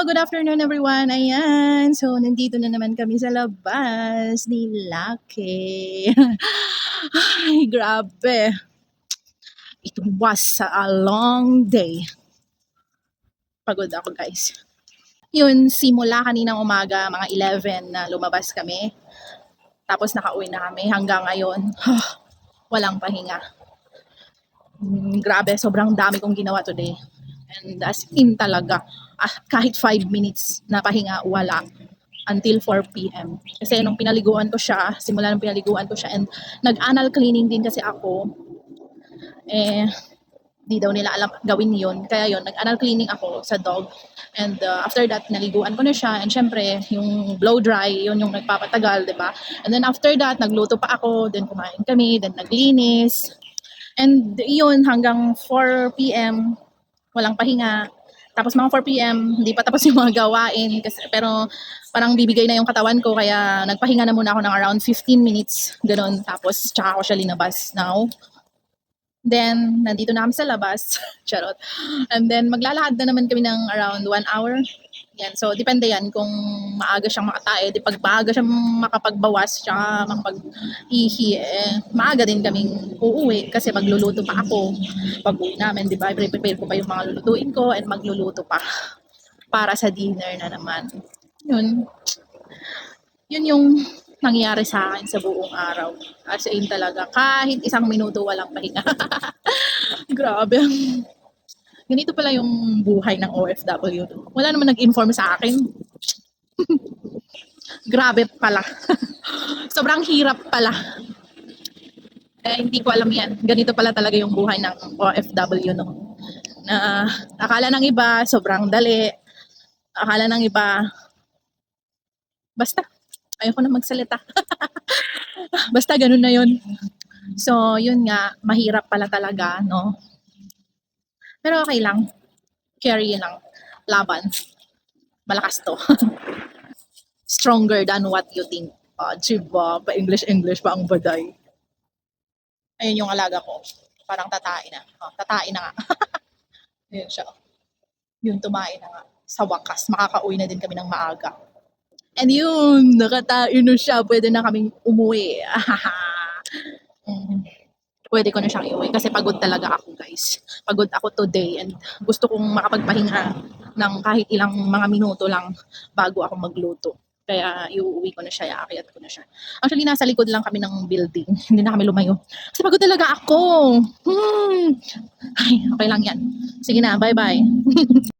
good afternoon everyone. Ayan, so nandito na naman kami sa labas ni Lucky. Ay, grabe. It was a long day. Pagod ako guys. Yun, simula kaninang umaga, mga 11 na lumabas kami. Tapos nakauwi na kami hanggang ngayon. Walang pahinga. Mm, grabe, sobrang dami kong ginawa today. And as in talaga, ah, kahit 5 minutes na pahinga, wala. Until 4 p.m. Kasi nung pinaliguan ko siya, simula nung pinaliguan ko siya, and nag-anal cleaning din kasi ako, eh, di daw nila alam gawin yun. Kaya yun, nag-anal cleaning ako sa dog. And uh, after that, naliguan ko na siya. And syempre, yung blow dry, yun yung nagpapatagal, di ba? And then after that, nagluto pa ako, then kumain kami, then naglinis. And yun, hanggang 4 p.m., walang pahinga. Tapos mga 4 p.m., hindi pa tapos yung mga gawain. Kasi, pero parang bibigay na yung katawan ko, kaya nagpahinga na muna ako ng around 15 minutes. Ganon. Tapos tsaka ako siya linabas now. Then, nandito na kami sa labas. Charot. And then, maglalakad na naman kami ng around 1 hour. Yan. So, depende yan kung maaga siyang makatae. Di pag maaga siyang makapagbawas, tsaka makapag-ihi, eh, maaga din kaming uuwi kasi magluluto pa ako. Pag uwi namin, di ba, prepare ko pa yung mga lulutuin ko and magluluto pa para sa dinner na naman. Yun. Yun yung nangyari sa akin sa buong araw. As in talaga, kahit isang minuto walang pahinga. Grabe. Ganito pala yung buhay ng OFW. Wala naman nag-inform sa akin. Grabe pala. Sobrang hirap pala. Eh, hindi ko alam yan. Ganito pala talaga yung buhay ng OFW, no? Na akala ng iba, sobrang dali. Akala ng iba, basta, ayoko na magsalita. basta ganun na yun. So, yun nga, mahirap pala talaga, no? Pero okay lang. Carry lang. Laban. Malakas to. Stronger than what you think. Ah, diba? Pa-English-English pa ang baday. Ayun yung alaga ko. Parang tatain na. Oh, tatain na nga. Ayun siya. Yun, tumain na nga. Sa wakas, makakauwi na din kami ng maaga. And yun, nakatain na siya. Pwede na kaming umuwi. Pwede ko na siyang iuwi kasi pagod talaga ako guys. Pagod ako today and gusto kong makapagpahinga ng kahit ilang mga minuto lang bago ako magluto. Kaya iuwi ko na siya, iakyat ko na siya. Actually, nasa likod lang kami ng building. Hindi na kami lumayo. Kasi pagod talaga ako. Hmm. Ay, okay lang yan. Sige na, bye-bye.